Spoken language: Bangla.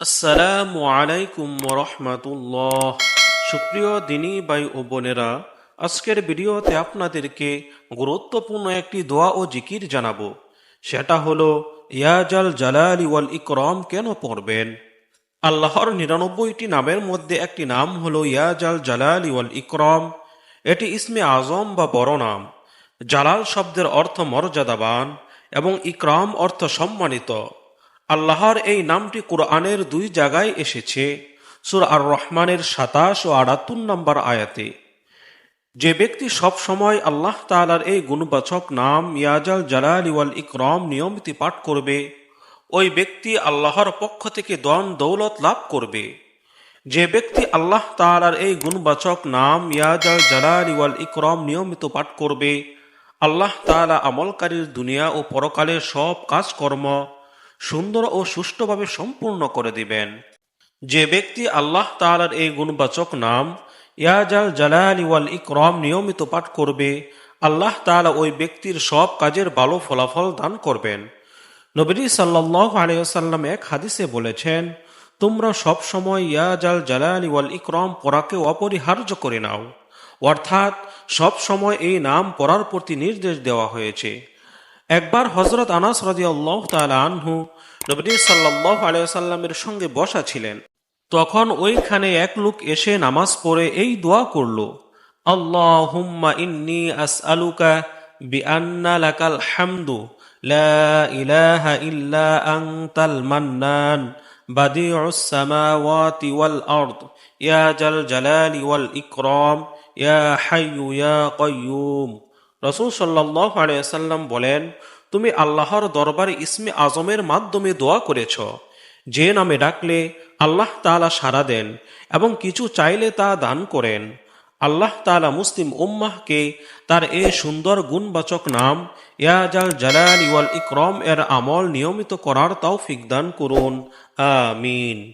আসসালামু আলাইকুম রহমাতুল্লাহ সুপ্রিয় দিনী ভাই ও বোনেরা, আজকের ভিডিওতে আপনাদেরকে গুরুত্বপূর্ণ একটি দোয়া ও জিকির জানাব। সেটা হলো ইয়াজাল জালালি ওয়াল ইকরম কেন পড়বেন? আল্লাহর নিরানব্বইটি নামের মধ্যে একটি নাম হলো ইয়াজাল জালালি ওয়াল ইকরম। এটি ইসমে আজম বা বড় নাম। জালাল শব্দের অর্থ মর্যাদাবান এবং ইকরাম অর্থ সম্মানিত। আল্লাহর এই নামটি কোরআনের দুই জায়গায় এসেছে। সুর আর রহমানের সাতাশ ও আটাত্তর নম্বর আয়াতে। যে ব্যক্তি সব সময় আল্লাহ তাআলার এই গুণবাচক নাম ইয়াজাল জালাল ওয়াল ইকরম নিয়মিত পাঠ করবে, ওই ব্যক্তি আল্লাহর পক্ষ থেকে দন দৌলত লাভ করবে। যে ব্যক্তি আল্লাহ তাআলার এই গুণবাচক নাম ইয়াজাল জালাল ওয়াল ইকরম নিয়মিত পাঠ করবে, আল্লাহ তাআলা আমলকারীর দুনিয়া ও পরকালের সব কাজকর্ম সুন্দর ও সুষ্ঠুভাবে সম্পূর্ণ করে দিবেন। যে ব্যক্তি আল্লাহ তাআলার এই গুণবাচক নাম, ইয়াজাল জালাল ওয়াল ইকরম নিয়মিত পাঠ করবে, আল্লাহ তাআলা ওই ব্যক্তির সব কাজের ভালো ফলাফল দান করবেন। নবী সাল্লাহ আলিয়াল্লাম এক হাদিসে বলেছেন, তোমরা সব সময় ইয়াজাল জালাল ওয়াল ইকরম পড়াকে অপরিহার্য করে নাও। অর্থাৎ, সব সময় এই নাম পড়ার প্রতি নির্দেশ দেওয়া হয়েছে। একবার হজরত আনাস রাদিয়াল্লাহু তাআলা আনহু নবী সাল্লাল্লাহু আলাইহি সঙ্গে বসা ছিলেন। তখন ওইখানে এক লোক এসে নামাজ পড়ে এই দোয়া করল, আল্লাহুম্মা ইন্নী আসআলুকা বিআন্না লাকাল হামদু, লা ইলাহা ইল্লা আনতাল মান্নান হাইয়ু ইয়া কাইয়ুম। রসুল সাল্লাহ আলিয়াল্লাম বলেন, তুমি আল্লাহর দরবারে ইসমে আজমের মাধ্যমে দোয়া করেছ। যে নামে ডাকলে আল্লাহ তালা সাড়া দেন এবং কিছু চাইলে তা দান করেন। আল্লাহ তালা মুসলিম উম্মাহকে তার এ সুন্দর গুণবাচক নাম ইয়াজাল জালাল ওয়াল ইকরম এর আমল নিয়মিত করার তাও ফিকদান করুন। আমিন।